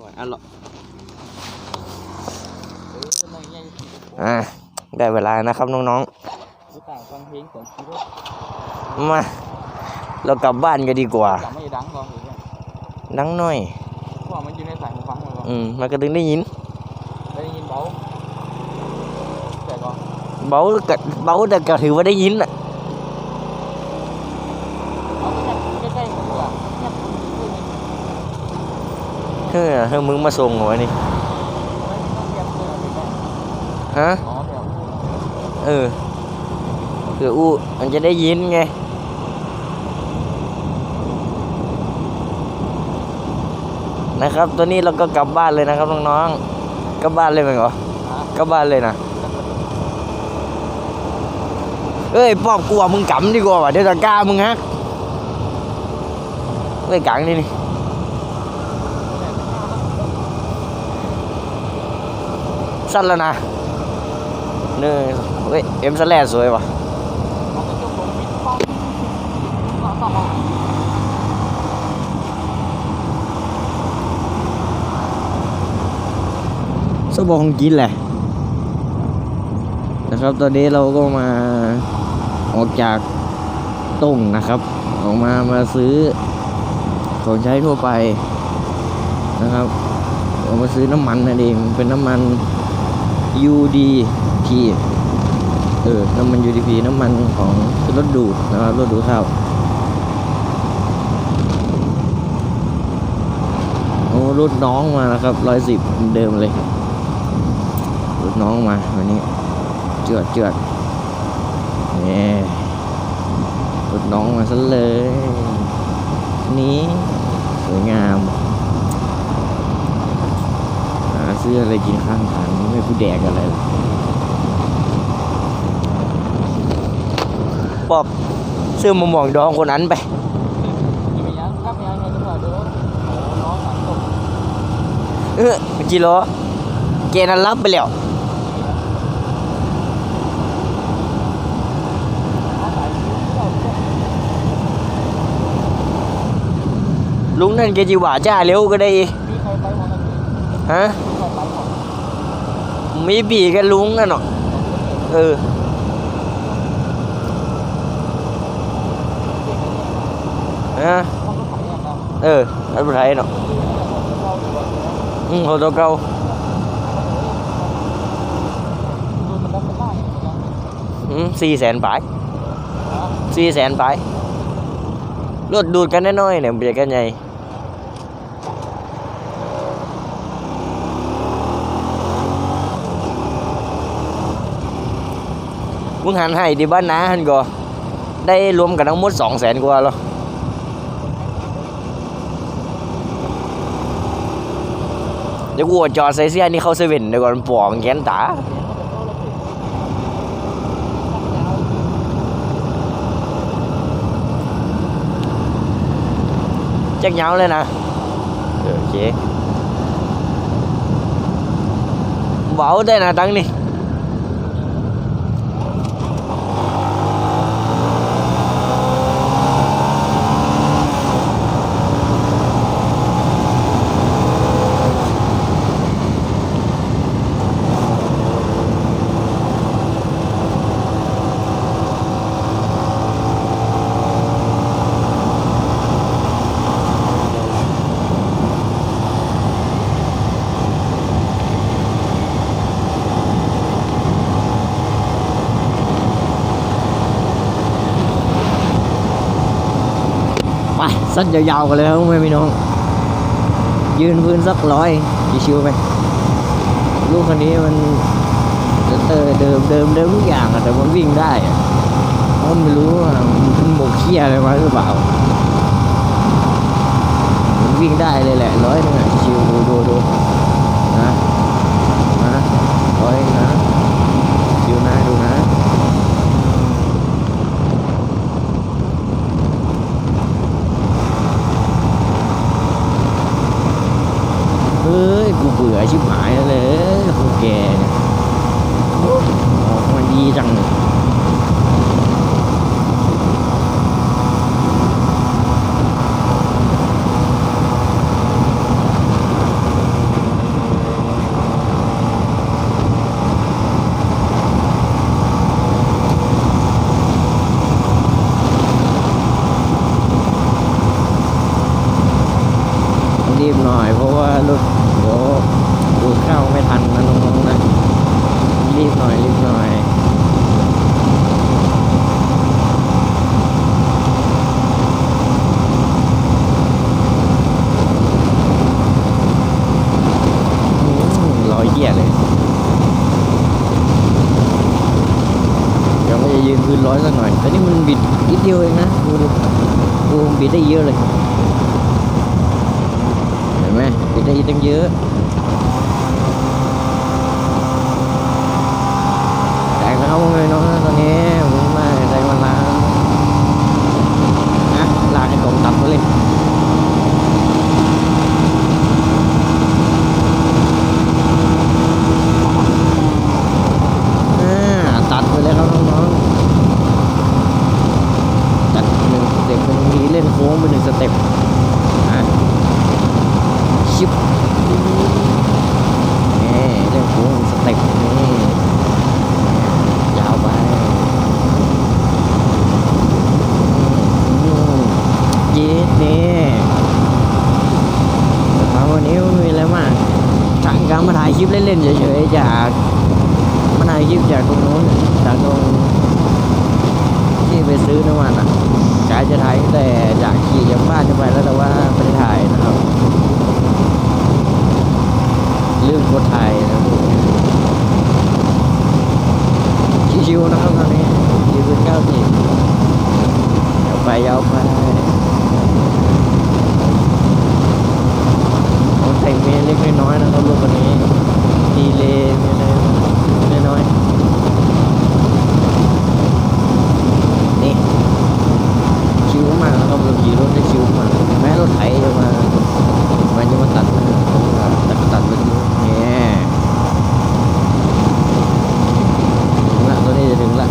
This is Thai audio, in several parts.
ร้อยอันละเออในใหญ่ที่อ่าได้เวลานะครับน้องๆ มา เรากลับบ้านกันดีกว่า ดังก่อนหรือไงดังหน่อยว่ามันอยู่ในสายฟังหรออืมมันก็ถึงได้ยินได้ยินเบาแต่ก็เบาก็เบาแต่ก็ถือว่าได้ยินอะ เอาไปแค่ใกล้ๆกันดีกว่าแค่คนนี้ด้วยนี่ เฮ้ยเฮ้ยมึงมาส่งเหรอวะนี่ไม่ต้องเรียกเพื่อนอะไรกันฮะอ๋อเดี๋ยวเออคืออู้มันจะได้ยินไงนะครับตัวนี้เราก็กลับบ้านเลยนะครับน้องๆกลับบ้านเลยไหมเหรอฮะกลับบ้านเลยนะเอ้ยปอบกลัวมึงกำดีกว่าว่ะเดี๋ยวตะกร้ามึงฮักเอ้ยกังนี่นี่ สั้นแล้วนะเนื้อเฮ้ยเอ็มสแลดสวยว่ะสบองกินแหละนะครับ ตอนนี้เราก็มาออกจากต้งนะครับ ออกมามาซื้อของใช้ทั่วไปนะครับ ออกมาซื้อน้ำมันนั่นเองเป็นน้ำมัน UDP เออ น้ำมัน UDP น้ำมันของรถดูดนะครับ รถดูดข้าวโอ้รถน้องมาแล้วครับร้อยสิบเดิมเลยรถน้องมาวันนี้ เจือดเจือดนี่รถน้องมาซะเลย นี่สวยงามหา ซื้ออะไรกินข้างทางไม่ผู้แดกอะไรปอบซื้อมะม่วงดองคนนั้นไปเออกิโร่เกนันรับไปแล้วลุงนั่นแกจีว่าจ้าเร็วก็ได้ฮะ มีใครไปหมด มีปีกันลุงนั่นเนาะเออฮะเขาก็ขายอย่างนั้นเอออันเป็นไรเนาะเราดูว่าอืมโหตัวเก่าดูมันได้ไม่ได้ยังอืมสี่แสนปลายนะสี่แสนปลายรถดูดกันน้อยๆเนี่ยเบียดกันใหญ่ มึงหันให้ดิบ้านนาหันก็ได้รวมกันทั้งหมดสองแสนกว่าแล้วเดี๋ยวกูอาจอดใส่เสียนี่เข้าเซเว่นเดี๋ยวก่อนปวงแกนตา chắc nhau lên nè được chị bỏ đây nè tăng đi ไป สั้นยาวๆกันเลยครับแม่พี่น้อง ยืนพื้นสักร้อยชิวๆไปลูกคันนี้มันเออเดิมเดิมเดิมทุกอย่างแต่มันวิ่งได้มันไม่รู้ว่ามันหมกเขี้ยอะไรมาหรือเปล่ามันวิ่งได้เลยแหละร้อยนึงอะชิวๆดูดูดูนะนะร้อยเองนะชิวนะดูนะ เฮ้ย กูเบื่อชิบหายแล้วเลยพวกแก่ออกมาดีจังเลย ราะว่ารถเดี๋ยวดูดเข้าไม่ทันนะน้องๆนะ รีบหน่อย รีบหน่อย อืมร้อยเหี้ยเลย เดี๋ยวก็จะยืนพื้น ร้อยสักหน่อย แต่นี่มันบิดนิดเดียวเองนะดูดิดูบิดได้เยอะเลย เห็นไหมบิดได้ตั้งเยอะ แตกแล้วเลยน้องตอนนี้ผมมาใจมันล้างนะลากให้ตรงตับมาเลยอ่าตัดไปเลยครับน้องๆตัดหนึ่งสเต็ปเป็นทีเล่นโค้งไปหนึ่งสเต็ปอะชิบนี่เล่นโค้งสเต็ปนี่ ยาวไปอืมเย็ดนี่แต่ว่าวันนี้ไม่มีอะไรมากช่างการมาถ่ายคลิปเล่นๆเฉยๆจากมาถ่ายคลิปจากตรงนู้นจากตรงที่ไปซื้อน้ำมันอะกาย จะถ่ายแต่จากขี่จากบ้านจะไปแล้วแต่ว่าไม่ได้ถ่ายนะครับลืมกดถ่ายนะครับชิวๆนะครับตอนนี้ยืนเก้าสิบยาวไปยาวไปผมแต่งเมียเล็กน้อยๆนะครับลูกคนนี้ดีเลยมีอะไรน้อยๆนี่ชิวมากนะครับเราขี่รถได้ชิวมากแม้รถไถจะมามันจะมาตัดตัดตัดรถเนี่ย ถึงละตัวนี้จะถึงละ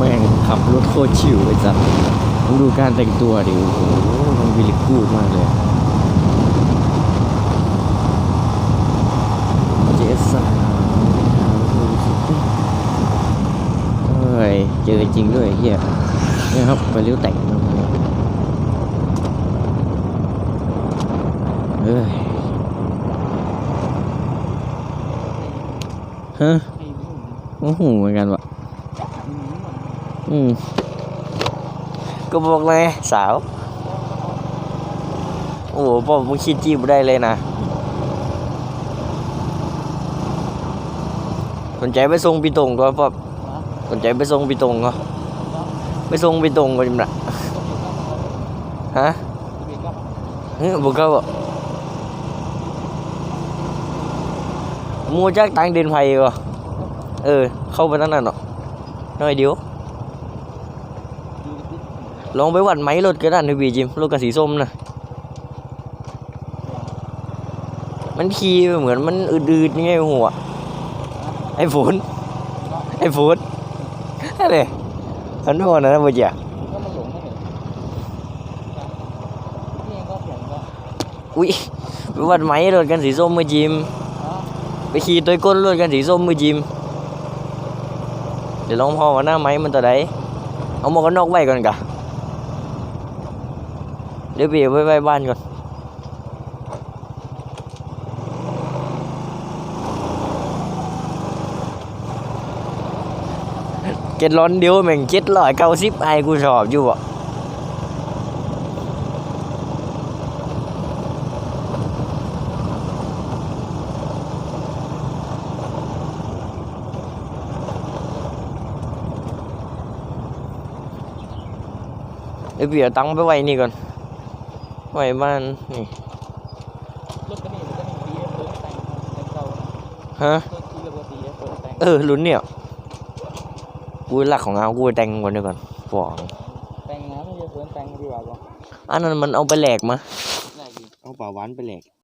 แม่งขับรถโค ตรชิวไอ้สัสต้องดูการแต่งตัวดิโอ้โหมันวิลิกูมากเลยเจสันเฮ้ยเจอจริงด้วยเฮียนี่ครับไปเลี้ยวแต่งนะเฮ้ยฮะไอ้หนุ่มโอ้โหเหมือนกันวะอือืม ก็บอกเลยสาว โอ้โหพ่อมึงคิดจีบได้เลยนะสนใจไปส่งปีตรงก็พ่อฮะสนใจไปส่งปีตรงก็ไปส่งปีตรงก็จิมนะฮะเบรกกับเฮ้ยบุกเข้าบ่มัวจักตังเดินไฟก็เออเข้าไปตั้งนั้นเนาะน้อยเดียวดูดิ ลองไปวัดไหมรถกระดานทีวีจิมรถกระสีส้มนะมันขี่เหมือนมันอืดๆยังไงหัวไอ้ฝนไอ้ฝนอะไรอันนู้นนะบ่จ้ะก็มันหลงไม่เห็นพี่เองก็เสียงก็อุ้ยไปวัดไหมรถกันสีส้มมือจิมไปขี่ตัวก้นรถกันสีส้มมือจิมเดี๋ยวลองพอว่าหน้าไหมมันตัวใดเอาหมวกกันน็อกไว้ก่อนกะ เดี๋ยวเบร์ไว้ไว้บ้านก่อนเจ็ดร้อนเดียวแม่งเจ็ดร้อยเก้าสิบไอ้กูชอบอยู่อะเดี๋ยวเบียตั้งไปไว้นี่ก่อน ไว้บ้านนี่รถก็นี่รถก็นี่ปีเอฟเฟิร์สแต่งแต่งเก่าฮะรถที่เรียกว่าปีเอฟเฟิร์สแต่งเออลุ้นเนี่ยกูหลักของเอากูไปแต่งก่อนดีก่อนบอกแต่งนะไม่ใช่เฟิร์สแต่งดีกว่าป่ะอันนั้นมันเอาไปแหลกมาน่าดีเอาป่าหวานไปแหลก